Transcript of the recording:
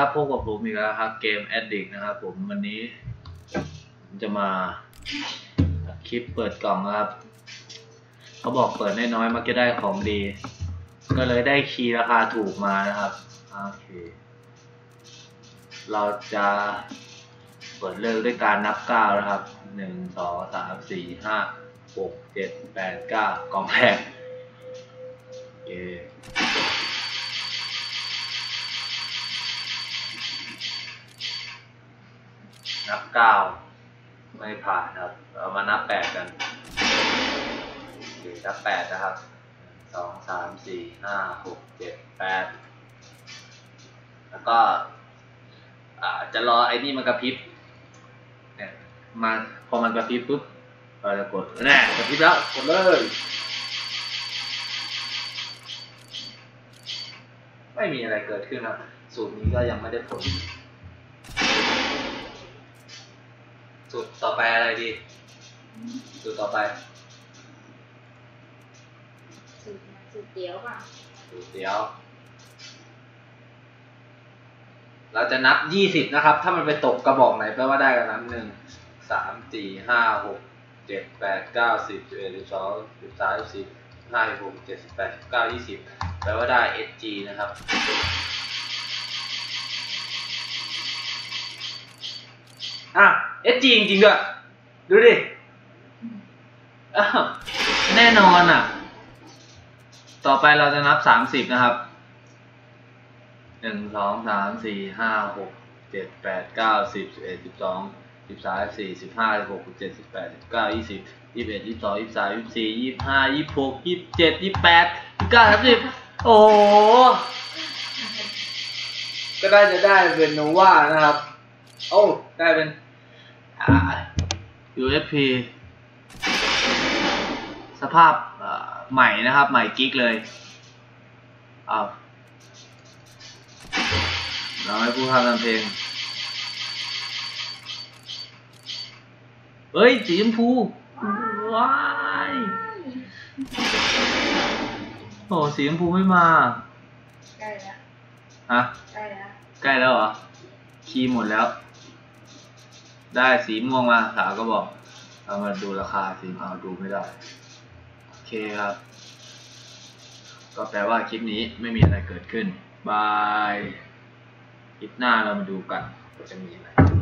ครับพบกับผมอีกแล้วครับเกม Addict นะครับผมวันนี้จะมาคลิปเปิดกล่องนะครับ เขาบอกเปิดน้อยๆมักจะได้ของดี ก็เลยได้คีย์ราคาถูกมานะครับโอเค เราจะเปิดเริ่มด้วยการนับเก้านะครับหนึ่งสองสามสี่ห้าหกเจ็ดแปดเก้ากล่องแรกโอเค นับเก้าไม่ผ่านครับ เรามานับแปดกันโอเคนับแปดนะครับสองสามสี่ห้าหกเจ็ดแปดแล้วก็จะรอไอ้นี่มันกระพริบเนี่ยมาพอมันกระพริบปุ๊บเราจะกดแน่กระพริบแล้วกดเลยไม่มีอะไรเกิดขึ้นครับสูตรนี้ก็ยังไม่ได้ผล สูตรต่อไปอะไรดี สูตรต่อไป สูตรสูตรเตี๋ยวป่ะสูตรเดียว เราจะนับยี่สิบนะครับ ถ้ามันไปตกกระบอกไหนแปลว่าได้กันนั้นหนึ่งสามสี่ห้าหกเจ็ดแปดเก้าสิบสิบเอ็ดสิบสองสิบสามสิบสี่สิบห้าสิบหกสิบเจ็ดสิบแปดสิบเก้ายี่สิบแปลว่าได้ SG นะครับอะ SG จริงๆด้วยดูดิแน่นอนอะ ต่อไปเราจะนับสามสิบนะครับหนึ่งสองสามสี่ห้าหกเจ็ดแปดเก้าสิบสิบเอ็ดสิบสองสิบสามสี่สิบห้าสิบหกสิบเจ็ดสิบแปดสิบเก้ายี่สิบยี่สิบเอ็ดยี่สิบสองยี่สิบสามยี่สิบสี่ยี่สิบห้ายี่สิบหกยี่สิบเจ็ดยี่สิบแปดยี่สิบเก้าสามสิบโอ้ก็ได้จะได้เป็นโนวานะครับ โอ้ ได้เป็น UFP สภาพเอ่อใหม่นะครับ ใหม่กิ๊กเลยอ้าวเราให้ผู้ทำทำเพลง เฮ้ย สีชมพู ว้ายโอ้สีชมพูไม่มา ใกล้แล้ว ฮะ ใกล้แล้ว ใกล้แล้วเหรอ คีย์หมดแล้ว ได้สีม่วงมาสาวก็บอก เอามาดูราคาสีเอาดูไม่ได้ โอเคครับ ก็แปลว่าคลิปนี้ไม่มีอะไรเกิดขึ้นบาย คลิปหน้าเรามาดูกันจะมีอะไร